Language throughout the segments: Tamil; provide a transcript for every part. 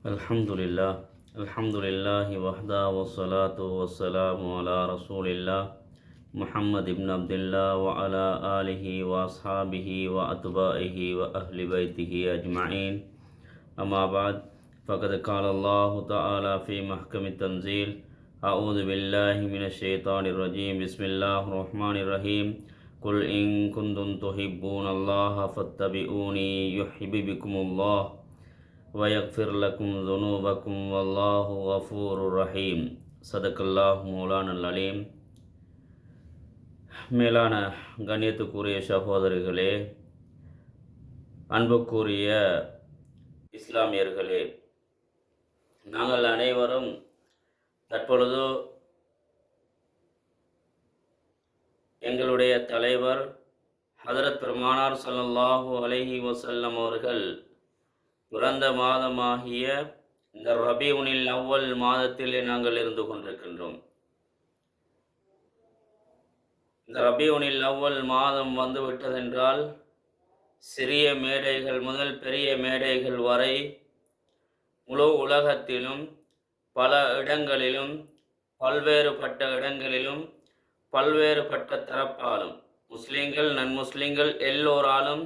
الحمد لله الحمد لله وحده والصلاة والسلام على رسول الله محمد بن عبد الله وعلى آله وأصحابه وأتباعه وأهل بيته أجمعين. أما بعد فقد قال الله تعالى في محكم التنزيل أعوذ بالله من الشيطان الرجيم بسم الله الرحمن الرحيم. قل إن كنتم تحبون الله فاتبعوني يحببكم الله. ويغفر لكم ذنوبكم والله غفور رحيم صدق الله مولانا العليم மேலான கண்ணியத்துக்குரிய சகோதரிகளே அன்புக்குரிய இஸ்லாமியர்களே நாங்கள் அனைவரும் தற்பொழுது எங்களுடைய தலைவர் ஹதரத் பெருமானார் ஸல்லல்லாஹு அலைஹி வஸல்லம் அவர்கள் பிறந்த மாதமாகிய இந்த ரபியுனில் அவ்வல் மாதத்திலே நாங்கள் இருந்து கொண்டிருக்கின்றோம். இந்த ரபியுனில் அவ்வல் மாதம் வந்து விட்டதென்றால் சிறிய மேடைகள் முதல் பெரிய மேடைகள் வரை முழு உலகத்திலும் பல இடங்களிலும் பல்வேறுபட்ட இடங்களிலும் பல்வேறுபட்ட தரப்பாலும் முஸ்லீம்கள் நன்முஸ்லீம்கள் எல்லோராலும்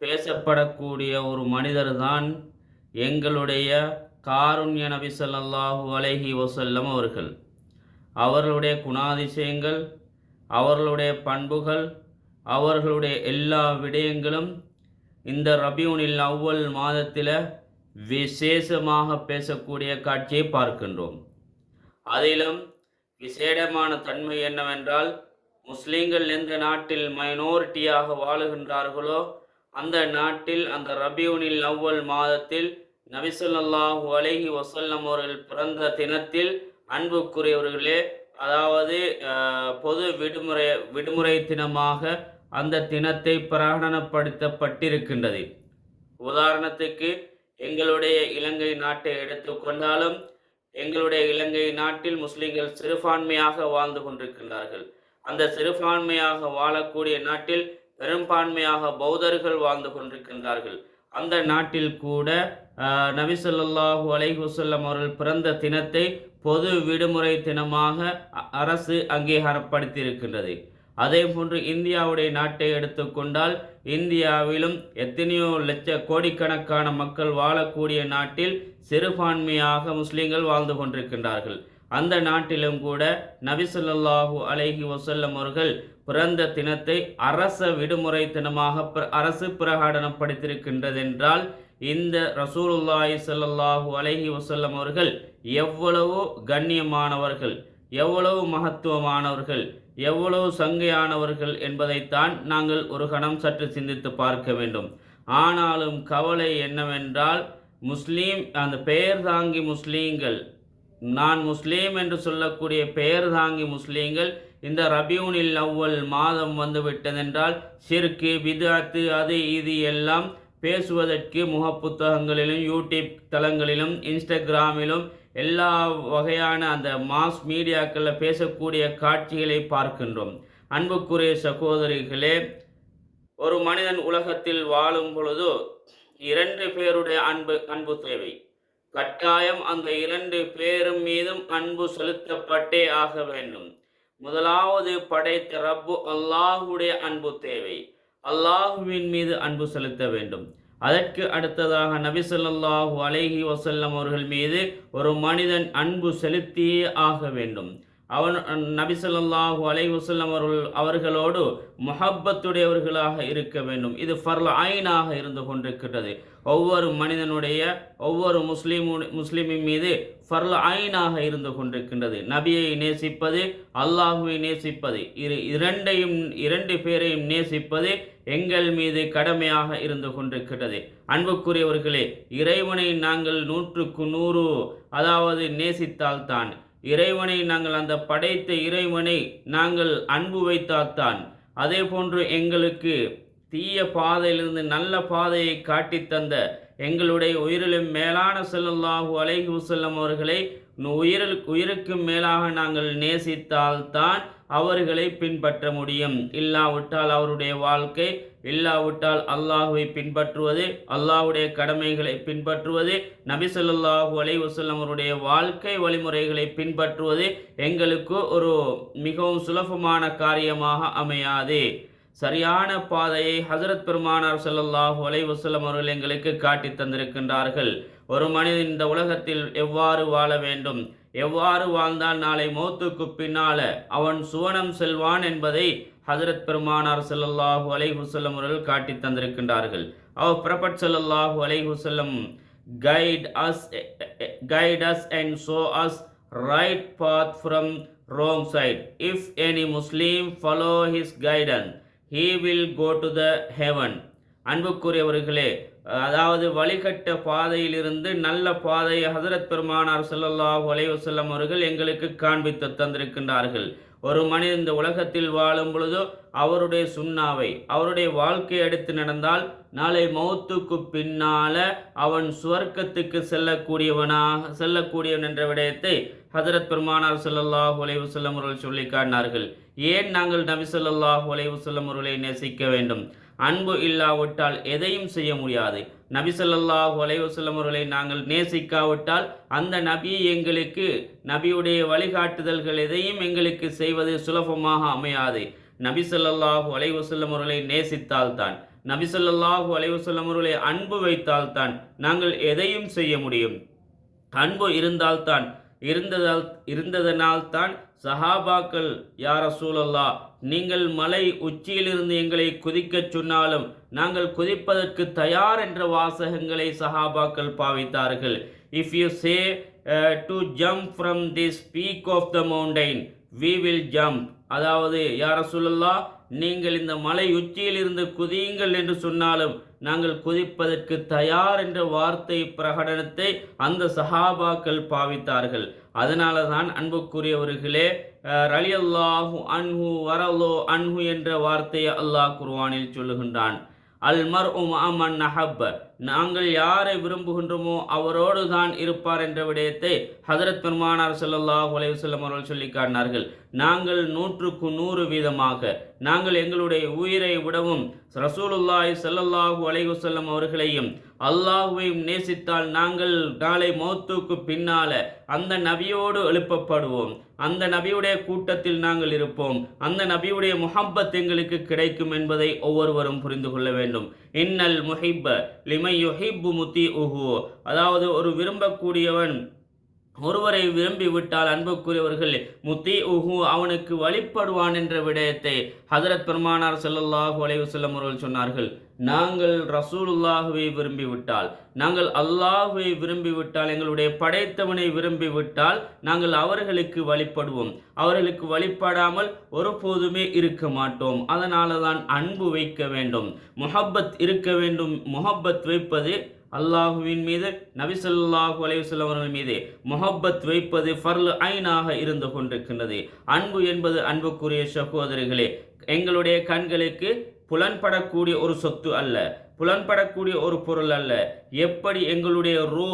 பேசப்படக்கூடிய ஒரு மனிதர் தான் எங்களுடைய காருண்ய நபி சொல்லாஹு அலைஹி வசல்லம் அவர்கள். அவர்களுடைய குணாதிசயங்கள் அவர்களுடைய பண்புகள் அவர்களுடைய எல்லா விடயங்களும் இந்த ரபியூனில் அவ்வல் மாதத்தில் விசேஷமாக பேசக்கூடிய காட்சியை பார்க்கின்றோம். அதிலும் விசேடமான தன்மை என்னவென்றால் முஸ்லீம்கள் எந்த நாட்டில் மைனாரிட்டியாக வாழுகின்றார்களோ அந்த நாட்டில் அந்த ரபியூனில் அவ்வல் மாதத்தில் நபிசல்லாஹு அலஹி வசல்லம் அவர்கள் பிறந்த தினத்தில் அன்புக்குரியவர்களே அதாவது பொது விடுமுறை விடுமுறை தினமாக அந்த தினத்தை பிரகடனப்படுத்தப்பட்டிருக்கின்றது. உதாரணத்துக்கு எங்களுடைய இலங்கை நாட்டை எடுத்துக்கொண்டாலும் எங்களுடைய இலங்கை நாட்டில் முஸ்லிம்கள் சிறுபான்மையாக வாழ்ந்து கொண்டிருக்கின்றார்கள். அந்த சிறுபான்மையாக வாழக்கூடிய நாட்டில் பெரும்பான்மையாக பௌத்தர்கள் வாழ்ந்து கொண்டிருக்கின்றார்கள். அந்த நாட்டில் கூட நபிசல்லாஹு அலைஹுசல்லம் அவர்கள் பிறந்த தினத்தை பொது விடுமுறை தினமாக அ- அரசு அங்கீகாரப்படுத்தியிருக்கின்றது. அதே போன்று இந்தியாவுடைய நாட்டை எடுத்துக்கொண்டால் இந்தியாவிலும் எத்தனையோ லட்ச கோடிக்கணக்கான மக்கள் வாழக்கூடிய நாட்டில் சிறுபான்மையாக முஸ்லீம்கள் வாழ்ந்து கொண்டிருக்கின்றார்கள். அந்த நாட்டிலும் கூட நபிசல்லாஹு ஸல்லல்லாஹு அலைஹி அவர்கள் பிறந்த தினத்தை அரச விடுமுறை தினமாக பிர- அரசு பிரகடனப்படுத்தியிருக்கின்றதென்றால் இந்த ரசூலுல்லாஹி சல்லாஹூ அலஹி வசல்லம் அவர்கள் எவ்வளவு கண்ணியமானவர்கள் எவ்வளவு மகத்துவமானவர்கள் எவ்வளவு சங்கையானவர்கள் என்பதைத்தான் நாங்கள் ஒரு கணம் சற்று சிந்தித்து பார்க்க வேண்டும். ஆனாலும் கவலை என்னவென்றால் முஸ்லீம் அந்த பெயர் தாங்கி முஸ்லீம்கள் நான் முஸ்லீம் என்று சொல்லக்கூடிய பெயர் தாங்கி முஸ்லீம்கள் இந்த ரபியூனில் அவ்வல் மாதம் வந்து விட்டதென்றால் சிறுக்கு விதாத்து அது இது எல்லாம் பேசுவதற்கு முகப்புத்தகங்களிலும் யூடியூப் தளங்களிலும் இன்ஸ்டாகிராமிலும் எல்லா வகையான அந்த மாஸ் மீடியாக்களில் பேசக்கூடிய காட்சிகளை பார்க்கின்றோம். அன்புக்குரிய சகோதரிகளே ஒரு மனிதன் உலகத்தில் வாழும் பொழுது இரண்டு பேருடைய அன்பு அன்பு தேவை. கட்டாயம் அந்த இரண்டு பேரும் மீதும் அன்பு செலுத்தப்பட்டே ஆக வேண்டும். முதலாவது படைத்த ரப்பு அல்லாஹுடைய அன்பு தேவை. அல்லாஹுவின் மீது அன்பு செலுத்த வேண்டும். அதற்கு அடுத்ததாக நபி ஸல்லல்லாஹு அலைஹி வசல்லம் அவர்கள் மீது ஒரு மனிதன் அன்பு செலுத்தியே ஆக வேண்டும். அவன் நபி ஸல்லல்லாஹு அலைஹி அவர்கள் அவர்களோடு முஹப்பத்துடையவர்களாக இருக்க வேண்டும். இது ஃபர்ல ஆயினாக இருந்து கொண்டிருக்கிறது ஒவ்வொரு மனிதனுடைய ஒவ்வொரு முஸ்லீமு முஸ்லீமின் மீது ஃபர்ல ஆயினாக இருந்து கொண்டிருக்கின்றது. நபியை நேசிப்பது அல்லாஹுவை நேசிப்பது இரு இரண்டையும் இரண்டு பேரையும் நேசிப்பது எங்கள் மீது கடமையாக இருந்து கொண்டிருக்கிறது அன்புக்குரியவர்களே இறைவனை நாங்கள் நூற்றுக்கு நூறு அதாவது நேசித்தால்தான் இறைவனை நாங்கள் அந்த படைத்த இறைவனை நாங்கள் அன்பு வைத்தால்தான். அதே போன்று எங்களுக்கு தீய பாதையிலிருந்து நல்ல பாதையை காட்டித் தந்த எங்களுடைய உயிரிலும் மேலான செல்லல்லாஹு அலைஹி வசல்லம் அவர்களை உயிரில் உயிருக்கும் மேலாக நாங்கள் நேசித்தால்தான் அவர்களை பின்பற்ற முடியும். இல்லாவிட்டால் அவருடைய வாழ்க்கை இல்லாவிட்டால் அல்லாஹுவை பின்பற்றுவது அல்லாஹுடைய கடமைகளை பின்பற்றுவது நபி ஸல்லல்லாஹு அலைஹி வாழ்க்கை வழிமுறைகளை பின்பற்றுவது எங்களுக்கு ஒரு மிகவும் சுலபமான காரியமாக அமையாது. சரியான பாதையை ஹஜரத் பெருமானார் செல்லல்லாஹு அலைஹி வஸல்லம் அவர்கள் எங்களுக்கு காட்டி தந்திருக்கின்றார்கள். ஒரு மனிதன் இந்த உலகத்தில் எவ்வாறு வாழ வேண்டும்? எவ்வாறு வாழ்ந்தால் நாளை மௌத்துக்கு பின்னால அவன் சுவனம் செல்வான் என்பதை ஹசரத் பெருமானார் செல்லல்லாஹு அலைஹி வஸல்லம் அவர்கள் காட்டி தந்திருக்கின்றார்கள். அவர் பிரபட் செல்லல்லாஹு அலைஹி வஸல்லம் guide us guide us and show us right path from wrong side. If any muslim follow his guidance he will go to the heaven. அன்புக்குரியவர்களே அதாவது வழிகட்ட பாதையிலிருந்து நல்ல பாதையை ஹசரத் பெருமானார் செல்லல்லாஹு அலைவசல்லம் அவர்கள் எங்களுக்கு காண்பித்து தந்திருக்கின்றார்கள். ஒரு மனிதன் இந்த உலகத்தில் வாழும் பொழுதோ அவருடைய சுண்ணாவை அவருடைய வாழ்க்கையை எடுத்து நடந்தால் நாளை மௌத்துக்கு பின்னால அவன் சுவர்க்கத்துக்கு செல்லக்கூடியவனாக செல்லக்கூடியவன் என்ற விடயத்தை ஹசரத் பெருமானார் சொல்லல்லாஹ் ஒலைவு செல்லும் அவர்கள் சொல்லி காட்டினார்கள். ஏன் நாங்கள் நபி சொல்லல்லாஹ் அலைஹி வஸல்லம் அவர்களை நேசிக்க வேண்டும்? அன்பு இல்லாவிட்டால் எதையும் செய்ய முடியாது. நபிசல்லாஹு அலைவசல்லம் அவர்களை நாங்கள் நேசிக்காவிட்டால் அந்த நபி எங்களுக்கு நபியுடைய வழிகாட்டுதல்கள் எதையும் எங்களுக்கு செய்வது சுலபமாக அமையாது. நபிசல்லாஹு அலைவசல்லம் அவர்களை நேசித்தால்தான் நபிசல்லாஹு அலைவசல்லம் அவர்களை அன்பு வைத்தால்தான் நாங்கள் எதையும் செய்ய முடியும். அன்பு இருந்தால்தான் இருந்ததால் இருந்ததனால்தான் சஹாபாக்கள் யார சூழல்லா நீங்கள் மலை உச்சியிலிருந்து எங்களை குதிக்கச் சொன்னாலும் நாங்கள் குதிப்பதற்கு தயார் என்ற வாசகங்களை சஹாபாக்கள் பாவித்தார்கள். If you say to jump from this peak of the mountain we will jump அதாவது யார சூழல்லா நீங்கள் இந்த மலை உச்சியிலிருந்து குதியுங்கள் என்று சொன்னாலும் நாங்கள் குதிப்பதற்கு தயார் என்ற வார்த்தை பிரகடனத்தை அந்த சஹாபாக்கள் பாவித்தார்கள். அதனால தான் அன்புக்குரியவர்களே ரலி அல்லாஹு அன்ஹு வரலோ அன்ஹு என்ற வார்த்தையை அல்லாஹ் குர்வானில் சொல்லுகின்றான். அல் மர் உம் அமன் நஹப்ப. நாங்கள் யாரை விரும்புகின்றோமோ அவரோடு தான் இருப்பார் என்ற விடயத்தை ஹதரத் பெருமானார் செல்லல்லாஹ் அலைஹி செல்லும் அவர்கள் சொல்லி காட்டினார்கள். நாங்கள் நூற்றுக்கு நூறு வீதமாக நாங்கள் எங்களுடைய உயிரை விடவும் ரசூலுல்லாய் ஸல்லல்லாஹு அலைஹி வஸல்லம் அவர்களையும் அல்லாஹுவையும் நேசித்தால் நாங்கள் நாளை மௌத்துக்கு பின்னால அந்த நபியோடு எழுப்பப்படுவோம். அந்த நபியுடைய கூட்டத்தில் நாங்கள் இருப்போம். அந்த நபியுடைய முஹப்பத் எங்களுக்கு கிடைக்கும் என்பதை ஒவ்வொருவரும் புரிந்து கொள்ள வேண்டும். இன்னல் முஹிப்ப லிமை யுஹிப்பு முத்தி உஹு அதாவது ஒரு விரும்பக்கூடியவன் ஒருவரை விரும்பி விட்டால் அன்புக்குரியவர்கள் முத்தி உஹு அவனுக்கு வழிபடுவான் என்ற விடயத்தை ஹதரத் பெருமானார் செல்லல்லாஹு அலைவு செல்லம் அவர்கள் சொன்னார்கள். நாங்கள் ரசூலுல்லாஹுவை விரும்பிவிட்டால் நாங்கள் அல்லாஹுவை விரும்பிவிட்டால் எங்களுடைய படைத்தவனை விரும்பிவிட்டால் நாங்கள் அவர்களுக்கு வழிபடுவோம். அவர்களுக்கு வழிபடாமல் ஒருபோதுமே இருக்க மாட்டோம். அதனால தான் அன்பு வைக்க வேண்டும். முஹப்பத் இருக்க வேண்டும். முஹப்பத் வைப்பது அல்லாஹுவின் மீது நபிசல்லாஹு ஸல்லல்லாஹு அவர்கள் மீது முஹப்பத் வைப்பது ஃபர்ல் ஐனாக இருந்து கொண்டிருக்கின்றது. அன்பு என்பது அன்புக்குரிய சகோதரிகளே எங்களுடைய கண்களுக்கு புலன்படக்கூடிய ஒரு சொத்து அல்ல. புலன்படக்கூடிய ஒரு பொருள் அல்ல. எப்படி எங்களுடைய ரூ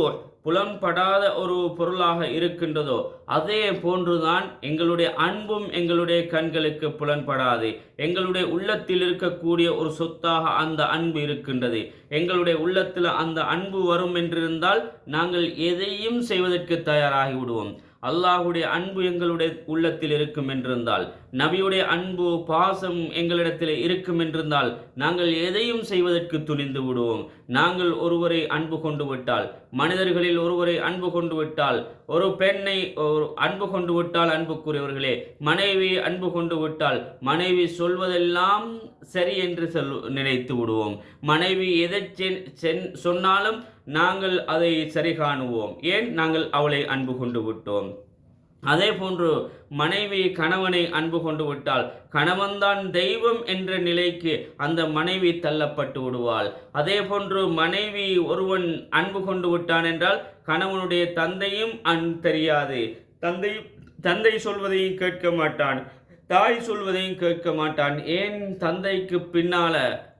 புலன்படாத ஒரு பொருளாக இருக்கின்றதோ அதே போன்றுதான் எங்களுடைய அன்பும் எங்களுடைய கண்களுக்கு புலன்படாது. எங்களுடைய உள்ளத்தில் இருக்கக்கூடிய ஒரு சொத்தாக அந்த அன்பு இருக்கின்றது. எங்களுடைய உள்ளத்தில் அந்த அன்பு வரும் என்றிருந்தால் நாங்கள் எதையும் செய்வதற்கு தயாராகி விடுவோம் அல்லாஹுடைய அன்பு எங்களுடைய உள்ளத்தில் இருக்கும் என்றிருந்தால் நபியுடைய அன்பு பாசம் எங்களிடத்தில் இருக்கும் என்றிருந்தால் நாங்கள் எதையும் செய்வதற்கு துணிந்து விடுவோம். நாங்கள் ஒருவரை அன்பு கொண்டு விட்டால் மனிதர்களில் ஒருவரை அன்பு கொண்டு விட்டால் ஒரு பெண்ணை ஒரு அன்பு கொண்டு விட்டால் அன்புக்குரியவர்களே மனைவி அன்பு கொண்டு விட்டால் மனைவி சொல்வதெல்லாம் சரி என்று சொல் நினைத்து விடுவோம். மனைவி எதை சென்- சென்- சொன்னாலும் நாங்கள் அதை சரி காணுவோம் ஏன்? நாங்கள் அவளை அன்பு கொண்டு விட்டோம். அதே போன்று மனைவி கணவனை அன்பு கொண்டு விட்டால் கணவன்தான் தெய்வம் என்ற நிலைக்கு அந்த மனைவி தள்ளப்பட்டு விடுவாள். அதே போன்று மனைவி ஒருவன் அன்பு கொண்டு விட்டான் என்றால் கணவனுடைய தந்தையும் அன் தெரியாது. தந்தை தந்தை சொல்வதையும் கேட்க மாட்டான். தாய் சொல்வதையும் கேட்க மாட்டான். ஏன் தந்தைக்கு பின்னால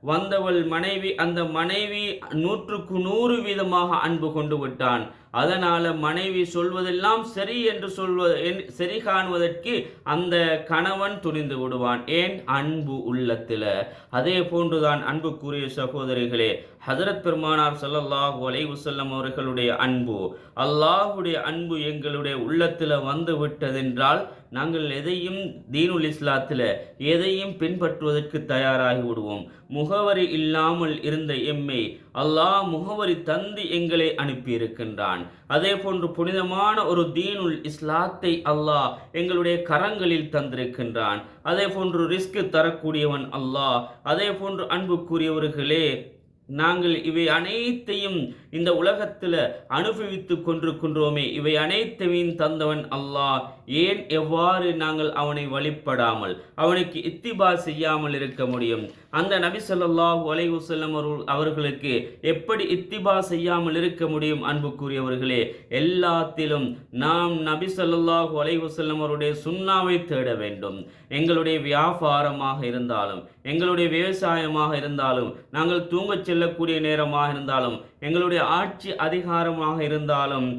வந்தவள் மனைவி அந்த மனைவி நூற்றுக்கு நூறு வீதமாக அன்பு கொண்டு விட்டான். அதனால மனைவி சொல்வதெல்லாம் சரி என்று சொல்வது சரி காணுவதற்கு அந்த கணவன் துணிந்து விடுவான். ஏன்? அன்பு உள்ளத்தில். அதே போன்றுதான் அன்புக்குரிய சகோதரிகளே ஹதரத் பெருமானார் ஸல்லல்லாஹு அலைஹி வஸல்லம் அவர்களுடைய அன்பு. அல்லாஹுடைய அன்பு எங்களுடைய உள்ளத்தில் வந்து விட்டதென்றால் நாங்கள் எதையும் தீனுல் இஸ்லாத்தில் எதையும் பின்பற்றுவதற்கு தயாராகி விடுவோம். முகவரி இல்லாமல் இருந்த எம்மை அல்லாஹ் முகவரி தந்து எங்களை அனுப்பியிருக்கின்றான். அதே போன்று புனிதமான ஒரு தீனுல் இஸ்லாத்தை அல்லாஹ் எங்களுடைய கரங்களில் தந்திருக்கின்றான். அதே போன்று ரிஸ்க் தரக்கூடியவன் அல்லாஹ். அதே போன்று அன்புக்குரியவர்களே நாங்கள் இவை அனைத்தையும் இந்த உலகத்தில் அனுபவித்து கொண்டிருக்கின்றோமே இவை அனைத்தையும் தந்தவன் அல்லாஹ். ஏன் எவ்வாறு நாங்கள் அவனை வழிபடாமல் அவனுக்கு இத்திபா செய்யாமல் இருக்க முடியும்? அந்த நபி சொல்லாஹ் ஒலைவுசல்லம் அவர்களுக்கு எப்படி இத்திபா செய்யாமல் இருக்க முடியும் அன்புக்குரியவர்களே? எல்லாத்திலும் நாம் நபி சொல்லாஹ் ஒலைவுசல்லம் அவருடைய சுண்ணாவை தேட வேண்டும். எங்களுடைய வியாபாரமாக இருந்தாலும் எங்களுடைய விவசாயமாக இருந்தாலும் நாங்கள் தூங்கச் செல்லக்கூடிய நேரமாக இருந்தாலும் எங்களுடைய ஆட்சி அதிகாரமாக இருந்தாலும்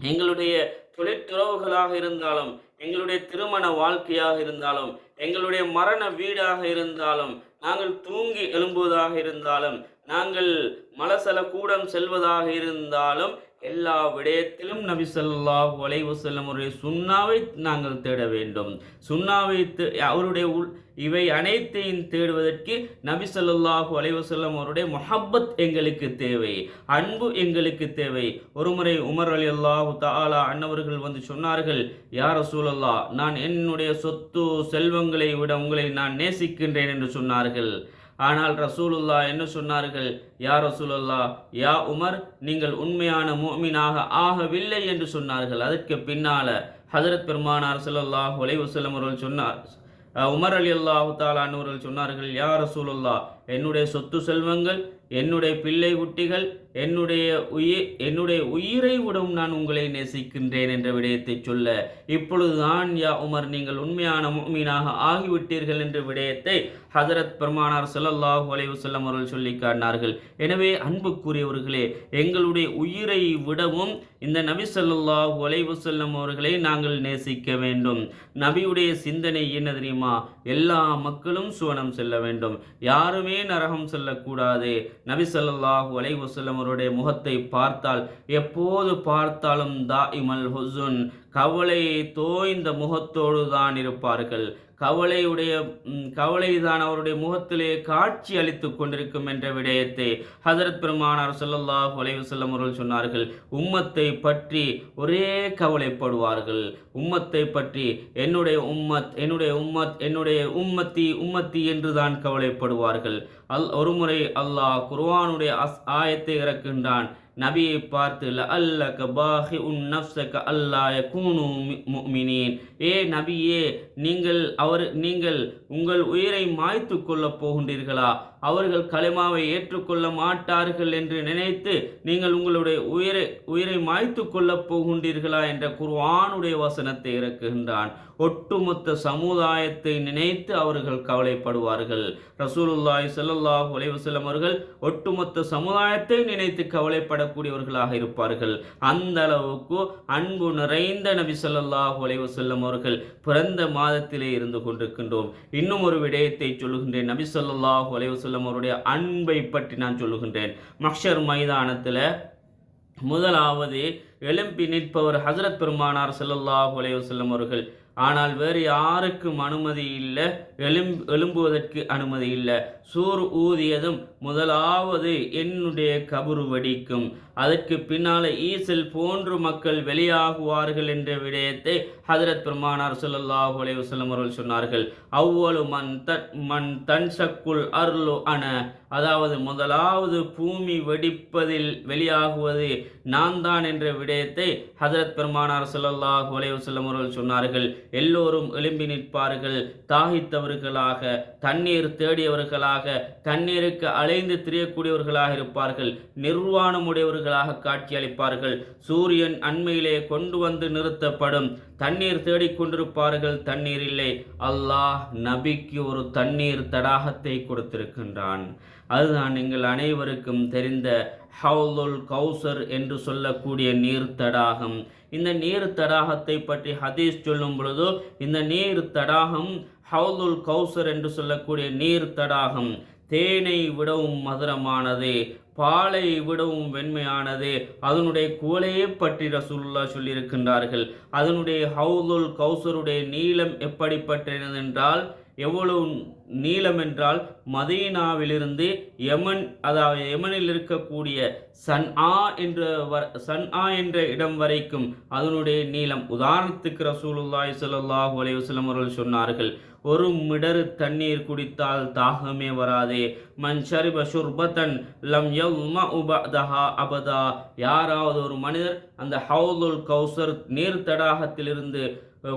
எங்களுடைய தொழிற்துறவுகளாக இருந்தாலும் எங்களுடைய திருமண வாழ்க்கையாக இருந்தாலும் எங்களுடைய மரண வீடாக இருந்தாலும் நாங்கள் தூங்கி எழும்புவதாக இருந்தாலும் நாங்கள் மலசல கூடம் செல்வதாக இருந்தாலும் எல்லா விடயத்திலும் நபி ஸல்லல்லாஹு அலைஹி வஸல்லம் அவருடைய சுண்ணாவை நாங்கள் தேட வேண்டும். சுண்ணாவை தே- அவருடைய உள் இவை அனைத்தையும் தேடுவதற்கு நபி சொல்லாஹு அலைவசல்லம் அவருடைய மொஹப்பத் எங்களுக்கு தேவை. அன்பு எங்களுக்கு தேவை. ஒருமுறை உமர் அலி அல்லாஹு தாலா அன்னவர்கள் வந்து சொன்னார்கள் யார் சூழல்லா நான் என்னுடைய சொத்து செல்வங்களை விட உங்களை நான் நேசிக்கின்றேன் என்று சொன்னார்கள். ஆனால் ரசூலுல்லா என்ன சொன்னார்கள்? யா ரசூலுல்லா யா உமர் நீங்கள் உண்மையான மோமினாக ஆகவில்லை என்று சொன்னார்கள். அதற்கு பின்னால ஹசரத் பெருமானார் ஸல்லல்லாஹு அலைஹி வஸல்லம் அவர்கள் சொன்னார். உமர் அலி அல்லாஹு தாலானவர்கள் சொன்னார்கள் யா ரசூலுல்லா என்னுடைய சொத்து செல்வங்கள் என்னுடைய பிள்ளை குட்டிகள் என்னுடைய உயிர் என்னுடைய உயிரை விடவும் நான் உங்களை நேசிக்கின்றேன் என்ற விடயத்தை சொல்ல இப்பொழுதுதான் யா உமர் நீங்கள் உண்மையான மீனாக ஆகிவிட்டீர்கள் என்ற விடயத்தை ஹசரத் பெருமானார் ஸல்லல்லாஹு அலைஹி வஸல்லம் அவர்கள் சொல்லி காட்டினார்கள். எனவே அன்புக்குரியவர்களே எங்களுடைய உயிரை விடவும் இந்த நபி ஸல்லல்லாஹு அலைஹி வஸல்லம் அவர்களை நாங்கள் நேசிக்க வேண்டும். நபியுடைய சிந்தனை என்ன தெரியுமா? எல்லா மக்களும் சுவனம் செல்ல வேண்டும். யாருமே நரகம் செல்லக்கூடாது. நபி சொல்லாஹு அலை வசல்லம் அவருடைய முகத்தை பார்த்தால் எப்போது பார்த்தாலும் தா இமல் ஹொசுன் கவலை தோய்ந்த முகத்தோடு தான் இருப்பார்கள். கவலையுடைய கவலைதான் அவருடைய முகத்திலே காட்சி அளித்து கொண்டிருக்கும் என்ற விடயத்தை ஹதரத் பெருமானார் ஸல்லல்லாஹு அலைஹி செல்லும் அவர்கள் சொன்னார்கள். உம்மத்தை பற்றி ஒரே கவலைப்படுவார்கள். உம்மத்தை பற்றி என்னுடைய உம்மத் என்னுடைய உம்மத் என்னுடைய உம்மத்தி உம்மத்தி என்று தான் கவலைப்படுவார்கள். அல் ஒருமுறை அல்லாஹ் குர்வானுடைய அஸ் ஆயத்தை இறக்கின்றான் நபியை பார்த்து அல்லக பாஹி உன் நஃப்ஸக அல்லாய யகூனு முஃமினீன். ஏ நபியே நீங்கள் அவர் நீங்கள் உங்கள் உயிரை மாய்த்து கொள்ளப் போகின்றீர்களா? அவர்கள் கலிமாவை ஏற்றுக்கொள்ள மாட்டார்கள் என்று நினைத்து நீங்கள் உங்களுடைய உயிரை உயிரை மாய்த்து கொள்ளப் போகின்றீர்களா? என்ற குர்ஆனுடைய வசனத்தை இறக்குகின்றான். ஒட்டுமொத்த சமுதாயத்தை நினைத்து அவர்கள் கவலைப்படுவார்கள். ரசூலுல்லாய் செல்லல்லாஹ் உலைவசலம் அவர்கள் ஒட்டுமொத்த சமுதாயத்தை நினைத்து கவலைப்பட கவலைப்படக்கூடியவர்களாக இருப்பார்கள். அந்த அளவுக்கு அன்பு நிறைந்த நபி சொல்லாஹ் அலைஹி செல்லும் அவர்கள் பிறந்த மாதத்திலே இருந்து கொண்டிருக்கின்றோம். இன்னும் ஒரு விடயத்தை சொல்லுகின்றேன். நபி சொல்லாஹ் அலைஹி செல்லும் அவருடைய அன்பை பற்றி நான் சொல்லுகின்றேன். மக்ஷர் மைதானத்தில் முதலாவது எழும்பி நிற்பவர் ஹசரத் பெருமானார் செல்லல்லாஹ் அலைஹி செல்லும் அவர்கள். ஆனால் வேறு யாருக்கும் அனுமதி இல்லை. எழும் எழும்புவதற்கு அனுமதி இல்லை. சூர் ஊதியதும் முதலாவது என்னுடைய கபுரு வெடிக்கும். அதற்கு பின்னால ஈசல் போன்று மக்கள் வெளியாகுவார்கள் என்ற விடயத்தை ஹதரத் பெருமானார் சுல்லாஹு அலைய வசலம் அவர்கள் சொன்னார்கள். அவ்வளவு மண் தட் மன் தன் சக்குள் அருளு அன. அதாவது முதலாவது பூமி வெடிப்பதில் வெளியாகுவது நான் தான் என்ற விடயத்தை ஹதரத் பெருமானார் சுல்லாஹு அலைய வசலம் அவர்கள் சொன்னார்கள். எல்லோரும் எழும்பி நிற்பார்கள். தாகித்தவர்களாக தண்ணீர் தேடியவர்களாக தண்ணீருக்கு அலைந்து திரியக்கூடியவர்களாக இருப்பார்கள் நிர்வாணமுடையவர்களாக காட்சியளிப்பார்கள். சூரியன் அண்மையிலே கொண்டு வந்து நிறுத்தப்படும். தண்ணீர் தேடிக்கொண்டிருப்பார்கள் தண்ணீர் இல்லை. அல்லாஹ் நபிக்கு ஒரு தண்ணீர் தடாகத்தை கொடுத்திருக்கின்றான். அதுதான் எங்கள் அனைவருக்கும் தெரிந்த ஹவுலுல் கௌசர் என்று சொல்லக்கூடிய நீர் தடாகம். இந்த நீர் தடாகத்தை பற்றி ஹதீஸ் சொல்லும் பொழுதோ இந்த நீர் தடாகம் ஹவுலுல் கௌசர் என்று சொல்லக்கூடிய நீர் தடாகம். தேனை விடவும் மதுரமானது பாலை விடவும் வெண்மையானது. அதனுடைய குவலையே பற்றி ரசூல்லா சொல்லியிருக்கின்றார்கள். அதனுடைய ஹவுதுல் கௌசருடைய நீளம் எப்படிப்பட்டது என்றால் எவ்வளவு நீளம் என்றால் மதீனாவிலிருந்து யமன் அதாவது யமனில் இருக்கக்கூடிய சன் ஆ என்ற சன் ஆ என்ற இடம் வரைக்கும் அதனுடைய நீளம். உதாரணத்துக்கு ரசூலுல்லாய் சல்லாஹூ அலைவசலம் அவர்கள் சொன்னார்கள் ஒரு மிடரு தண்ணீர் குடித்தால் தாகமே வராதே. மண் ஷரிப ஷுர்பத்தன் லம் யல்ம உபதஹா அபதா. யாராவது ஒரு மனிதர் அந்த ஹவுதுல் கௌசர் நீர் தடாகத்திலிருந்து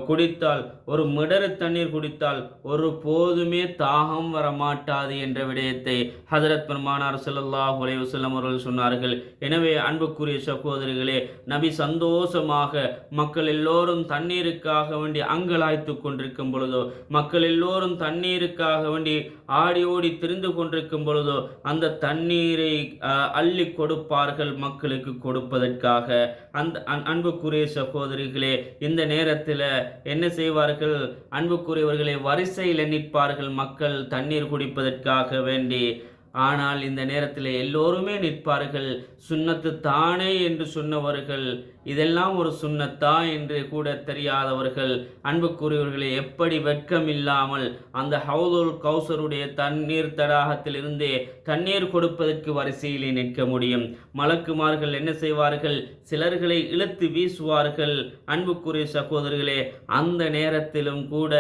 குடித்தால் ஒரு மிடரு தண்ணீர் குடித்தால் ஒரு போதுமே தாகம் வரமாட்டாது என்ற விடயத்தை ஹதரத் பெருமானார் செல்லல்லாஹ் உலைவசல்லம் அவர்கள் சொன்னார்கள். எனவே அன்புக்குரிய சகோதரிகளே நபி சந்தோஷமாக மக்கள் எல்லோரும் தண்ணீருக்காக வேண்டி அங்கலாய்த்து கொண்டிருக்கும் பொழுதோ மக்கள் எல்லோரும் தண்ணீருக்காக வேண்டி ஆடி ஓடி திரிந்து கொண்டிருக்கும் பொழுதோ அந்த தண்ணீரை அள்ளி கொடுப்பார்கள் மக்களுக்கு கொடுப்பதற்காக. அந்த அன்புக்குரிய சகோதரிகளே இந்த நேரத்தில் என்ன செய்வார்கள்? அன்புக்குரியவர்களை வரிசையில் நிற்பார்கள் மக்கள் தண்ணீர் குடிப்பதற்காக வேண்டி. ஆனால் இந்த நேரத்தில் எல்லோருமே நிற்பார்கள் சுண்ணத்து தானே என்று சொன்னவர்கள் இதெல்லாம் ஒரு சுண்ணத்தா என்று கூட தெரியாதவர்கள் அன்புக்குரியவர்களை எப்படி வெட்கம் இல்லாமல் அந்த ஹவுதுல் கௌசருடைய தண்ணீர் தடாகத்திலிருந்தே தண்ணீர் கொடுப்பதற்கு வரிசையிலே நிற்க முடியும். மலக்குமார்கள் என்ன செய்வார்கள்? சிலர்களை இழுத்து வீசுவார்கள். அன்புக்குரிய சகோதரர்களே அந்த நேரத்திலும் கூட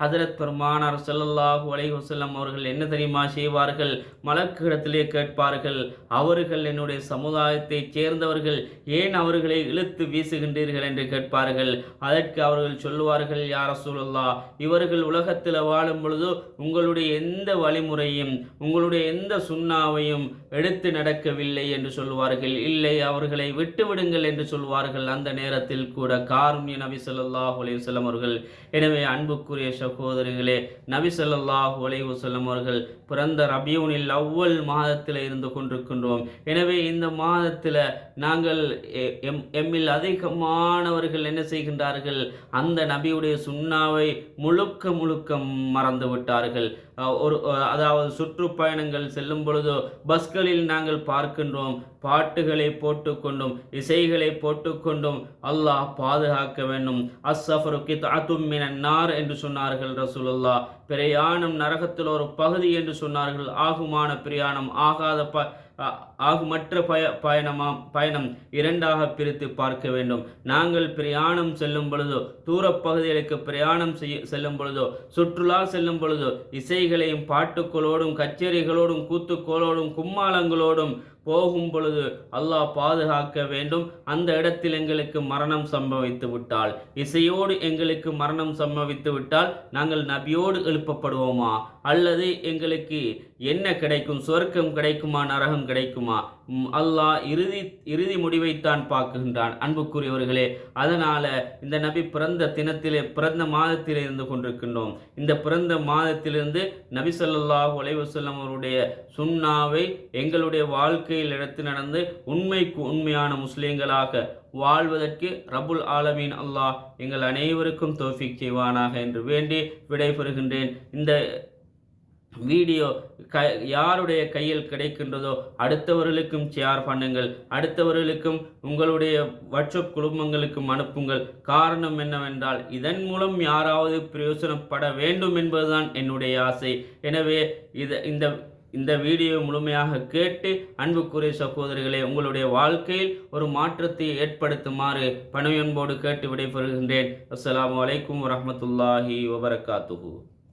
ஹசரத் பெருமானார் செல்லல்லாஹு அலைஹுசல்லம் அவர்கள் என்ன தெரியுமா செய்வார்கள்? மலக்கிடத்திலே கேட்பார்கள் அவர்கள் என்னுடைய சமுதாயத்தைச் சேர்ந்தவர்கள் ஏன் அவர்களை இழுத்து வீசுகின்றீர்கள்? என்று கேட்பார்கள். அதற்கு அவர்கள் சொல்லுவார்கள் யார் சூழல்லா இவர்கள் உலகத்தில் வாழும் பொழுது உங்களுடைய எந்த வழிமுறையும் உங்களுடைய எந்த சுண்ணாவையும் எடுத்து நடக்கவில்லை என்று சொல்வார்கள் இல்லை அவர்களை விட்டுவிடுங்கள் என்று சொல்வார்கள் அந்த நேரத்தில் கூட காருண்ய நபி சொல்லாஹ் அலைவசல்லம் அவர்கள். எனவே அன்புக்குரிய சகோதரிகளே நபி சொல்லாஹு அலைவசல்லம் அவர்கள் பிறந்த ரபியூனில் அவ்வல் மாதத்தில் இருந்து கொண்டிருக்கின்றோம். எனவே இந்த மாதத்தில் நாங்கள் எம் எம்மில் அதிகமானவர்கள் என்ன செய்கின்றார்கள்? அந்த நபியுடைய சுண்ணாவை முழுக்க முழுக்க மறந்து விட்டார்கள். ஒரு அதாவது சுற்றுப்பயணங்கள் செல்லும் பொழுதோ பஸ்களில் நாங்கள் பார்க்கின்றோம். பாட்டுகளை போட்டுக்கொண்டும் இசைகளை போட்டுக்கொண்டும் அல்லாஹ் பாதுகாக்க வேண்டும். அஸ்ஸஃபரு கித் நார் என்று சொன்னார்கள் ரசூலுல்லா பிரயாணம் நரகத்தில் ஒரு பகுதி என்று சொன்னார்கள். ஆகுமான பிரயாணம் ஆகாத ப ஆகுமற்ற பய பயணமாம் பயணம் இரண்டாக பிரித்து பார்க்க வேண்டும். நாங்கள் பிரயாணம் செல்லும் பொழுதோ தூரப்பகுதிகளுக்கு பிரயாணம் செய்ய செல்லும் பொழுதோ சுற்றுலா செல்லும் பொழுதோ இசைகளையும் பாட்டுக்களோடும் கச்சேரிகளோடும் கூத்துக்கோளோடும் கும்மாளங்களோடும் போகும் பொழுது அல்லாஹ் பாதுகாக்க வேண்டும். அந்த இடத்தில் எங்களுக்கு மரணம் சம்பவித்து விட்டால் இசையோடு எங்களுக்கு மரணம் சம்பவித்து விட்டால் நாங்கள் நபியோடு எழுப்பப்படுவோமா? அல்லது எங்களுக்கு என்ன கிடைக்கும்? சொர்க்கம் கிடைக்குமா? நரகம் கிடைக்குமா? அல்லாஹ் இறுதி இறுதி முடிவைத்தான் பார்க்குகின்றான் அன்புக்குரியவர்களே அதனால் இந்த நபி பிறந்த தினத்திலே பிறந்த மாதத்திலே இருந்து கொண்டிருக்கின்றோம். இந்த பிறந்த மாதத்திலிருந்து நபி சொல்லாஹ் உலைவசல்லம் அவருடைய சுண்ணாவை எங்களுடைய வாழ்க்கையில் எடுத்து நடந்து உண்மைக்கு உண்மையான முஸ்லீம்களாக வாழ்வதற்கு ரபுல் ஆலமீன் அல்லாஹ் எங்கள் அனைவருக்கும் தோஃபிக் செய்வானாக என்று வேண்டி விடைபெறுகின்றேன். இந்த வீடியோ க யாருடைய கையில் கிடைக்கின்றதோ அடுத்தவர்களுக்கும் ஷேர் பண்ணுங்கள். அடுத்தவர்களுக்கும் உங்களுடைய வாட்ஸ்அப் குடும்பங்களுக்கும் அனுப்புங்கள். காரணம் என்னவென்றால் இதன் மூலம் யாராவது பிரயோசனப்பட வேண்டும் என்பதுதான் என்னுடைய ஆசை. எனவே இது இந்த இந்த வீடியோ முழுமையாக கேட்டு அன்புக்குரிய சகோதரிகளே உங்களுடைய வாழ்க்கையில் ஒரு மாற்றத்தை ஏற்படுத்துமாறு பணியன்போடு கேட்டு விடைபெறுகின்றேன். அஸ்லாம் வலைக்கம் வரமத்துல்லாஹி வபரகாத்துஹூ.